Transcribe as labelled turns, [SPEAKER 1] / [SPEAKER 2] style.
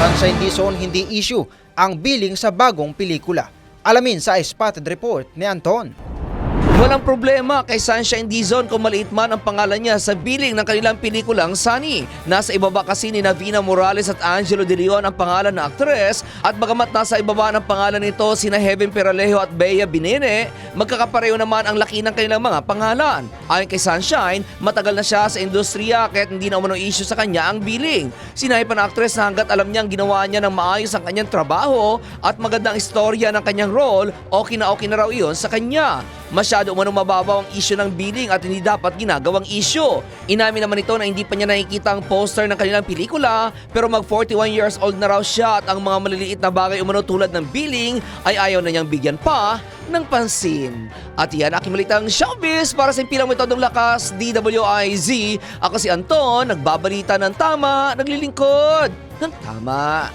[SPEAKER 1] Sunshine Dizon hindi issue ang billing sa bagong pelikula. Alamin sa Spotted Report ni Anton.
[SPEAKER 2] Walang problema kay Sunshine Dizon kung maliit man ang pangalan niya sa billing ng kanilang pelikulang Sunny. Nasa ibaba kasi ni Navina Morales at Angelo De Leon ang pangalan ng aktres at bagamat nasa ibaba ng pangalan nito sina Heaven Peralejo at Bea Binene, magkakapareho naman ang laki ng kanilang mga pangalan. Ayon kay Sunshine, matagal na siya sa industriya kahit hindi na umano issue sa kanya ang billing. Sinabi pa ng aktres na hanggat alam niyang ginawa niya ng maayos ang kanyang trabaho at magandang istorya ng kanyang role, okay na okay na raw iyon sa kanya. Masyado umanong mababaw ang issue ng billing at hindi dapat ginagawang issue. Inamin naman ito na hindi pa niya nakikita ang poster ng kanilang pelikula pero mag 41 years old na raw siya at ang mga maliliit na bagay umano tulad ng billing ay ayaw na niyang bigyan pa ng pansin. At yan aking malitang showbiz para sa impilang metodong lakas DWIZ. Ako si Anton, nagbabalita ng tama, naglilingkod ng tama.